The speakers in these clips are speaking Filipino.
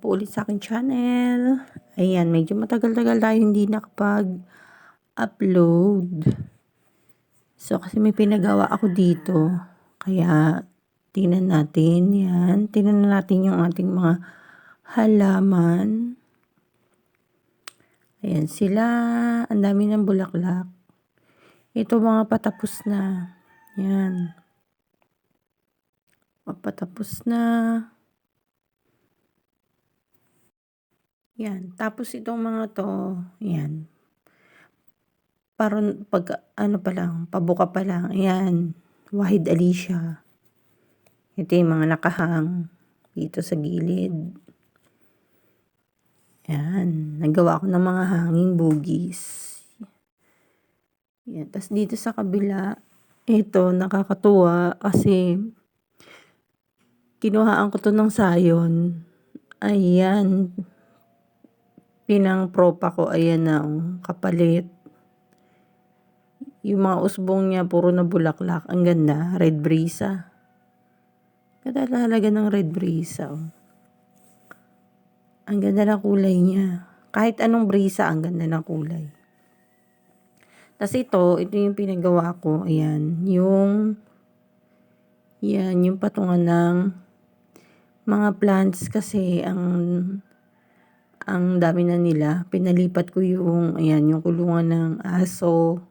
Back po ulit sa akin channel. Ayan, medyo matagal-tagal tayo hindi nakapag-upload. So, kasi may pinagawa ako dito. Kaya, tingnan natin. Yan. Tingnan natin yung ating mga halaman. Ayan sila. Ang dami ng bulaklak. Ito mga patapos na. Yan. Patapos na. Yan. Tapos itong mga to, yan. Parang pag ano pa lang, pabuka pa lang. Yan. Wahid Alicia. Ito yung mga nakahang dito sa gilid. Yan. Nagawa ko ng mga hanging bugis. Yan. Tapos dito sa kabila, ito nakakatuwa kasi kinuhaan ko to ng sayon. Ayan pinang propa ko, ayan na, oh, kapalit. Yung mga usbong niya, puro na bulaklak. Ang ganda, red brisa. Ganda talaga ng red brisa, oh. Ang ganda ng kulay niya. Kahit anong brisa, ang ganda ng kulay. Tapos ito, ito yung pinagawa ko. Ayan, yung, yan, yung patungan ng mga plants kasi ang ang dami na nila. Pinalipat ko yung, ayan, yung kulungan ng aso.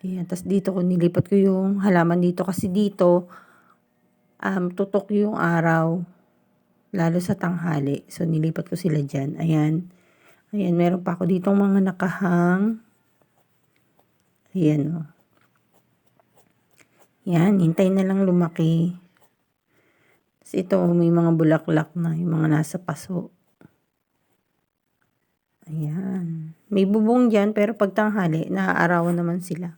Ayan, tapos dito ko nilipat ko yung halaman dito kasi dito, um, tutok yung araw. Lalo sa tanghali. So, nilipat ko sila dyan. Ayan. Ayan, meron pa ako dito mga nakahang. Ayan. Oh. Yan, hintay na lang lumaki. Tapos ito, may mga bulaklak na, yung mga nasa paso. Ayan. May bubong dyan, pero pag tanghali, naaarawan naman sila.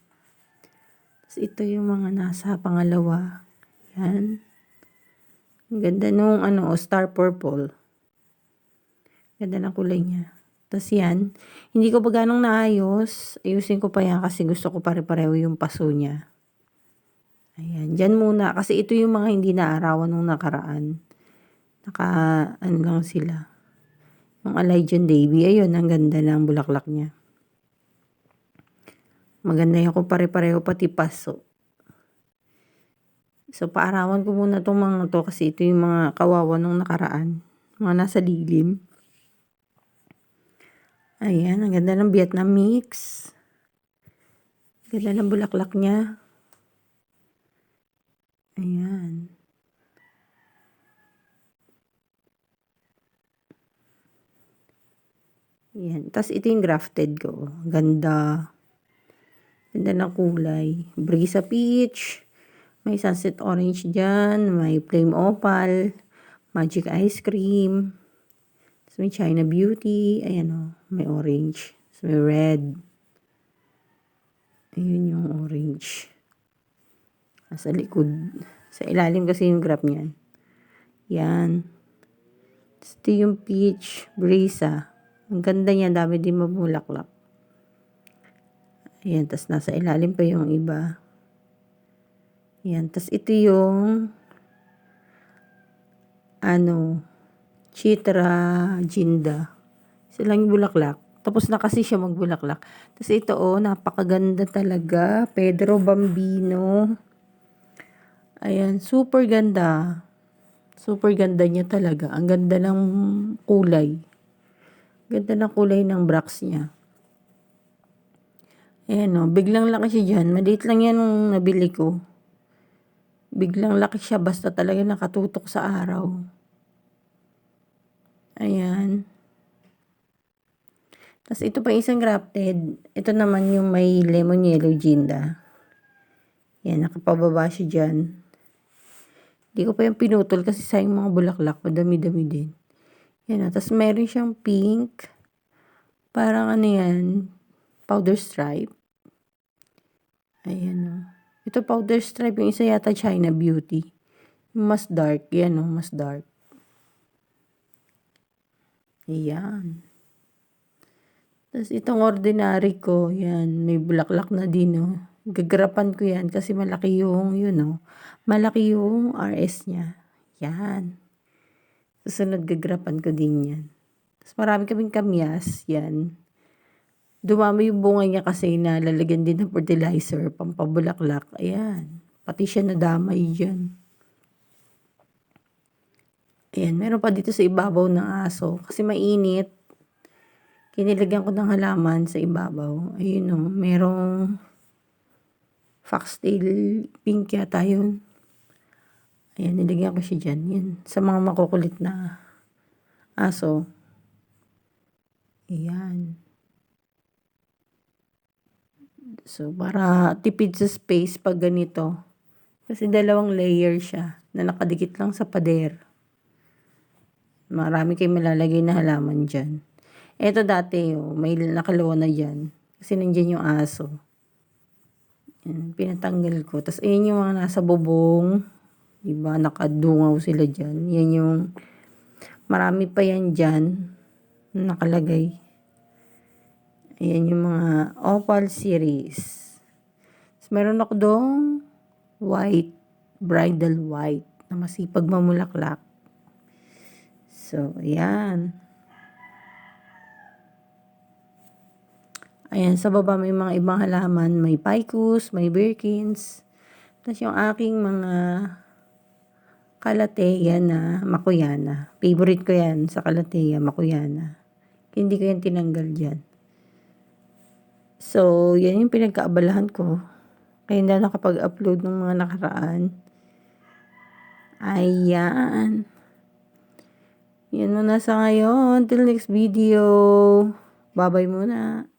Tapos ito yung mga nasa pangalawa. Ayan. Ang ganda nung ano, star purple. Ganda ng kulay niya. Tapos yan, hindi ko pa ganong naayos. Ayusin ko pa yan kasi gusto ko pare-pareho yung paso niya. Ayan, dyan muna. Kasi ito yung mga hindi naarawan nung nakaraan. Naka, ano lang sila ang Elijah Davy. Ayun, ang ganda ng bulaklak niya. Maganda yung kung pare-pareho pati paso. So, paarawan ko muna itong mga to kasi ito yung mga kawawa nung nakaraan. Mga nasa lilim. Ayan, ang ganda ng Vietnam mix. Ganda ng bulaklak niya. Ayan. Yan. Tapos ito yung grafted ko. Ganda. Ganda ng kulay. Brisa peach. May sunset orange dyan. May flame opal. Magic ice cream. Tapos may China beauty. Ayan o. Oh, may orange. Tapos may red. Ayun yung orange. Sa likod. Sa ilalim kasi yung graph niyan. Yan. Tapos ito yung peach. Brisa. Ang ganda niya, dami din mabulaklak. Ayan, tas nasa ilalim pa yung iba. Ayan, tas ito yung ano, Chitra Jinda. Silang bulaklak. Tapos na kasi siya magbulaklak. Tapos ito oh, napakaganda talaga. Pedro Bambino. Ayan, super ganda. Super ganda niya talaga. Ang ganda ng kulay. Ganda ng kulay ng brax niya. Ayan o, biglang laki siya dyan. Maliit lang yan nung nabili ko. Biglang laki siya basta talaga nakatutok sa araw. Ayan. Tapos ito pa isang grafted. Ito naman yung may lemon yellow ginda. Yan, nakapababa siya dyan. Hindi ko pa yung pinutol kasi sayang mga bulaklak. Madami-dami din. Yan na. Tapos meron siyang pink. Parang ano yan. Powder stripe. Ayan o. Ito powder stripe. Yung isa yata China Beauty. Mas dark. Yan o. Mas dark. Ayan. Tapos itong ordinary ko. Yan. May bulaklak na din o. Gagarapan ko yan kasi malaki yung, yun o. Malaki yung RS niya. Yan. Susunod gagrapan ko din yan. Tapos marami kaming kamyas, yan. Dumami yung bunga niya kasi na lalagyan din ng fertilizer, pampabulaklak. Ayan. Pati siya nadamay dyan. Ayan, meron pa dito sa ibabaw ng aso. Kasi mainit. Kinilagyan ko ng halaman sa ibabaw. Ayun o, merong foxtail pink yata yun. Ayan, nilagyan ko siya dyan. Yan, sa mga makukulit na aso. Ayan. So, para tipid sa space pag ganito. Kasi dalawang layer siya na nakadikit lang sa pader. Marami kayong malalagay na halaman dyan. Ito dati, oh, may nakalawa na dyan. Kasi nandyan yung aso. Yan, pinatanggal ko. Tapos, ayan yung mga nasa bubong. Diba, nakadungaw sila dyan. Yan yung, marami pa yan dyan. Nakalagay. Ayan yung mga opal series. Tapos, meron ako doong white, bridal white, na masipag mamulaklak. So, ayan. Ayan, sa baba may mga ibang halaman. May ficus, may birkins. Tapos yung aking mga kalateya na makuyana. Favorite ko yan sa kalateya, makuyana. Hindi ko yan tinanggal dyan. So, yan yung pinagkaabalahan ko. Kaya hindi nakapag-upload ng mga nakaraan. Ayan. Yan muna sa ngayon. Till next video. Bye-bye muna.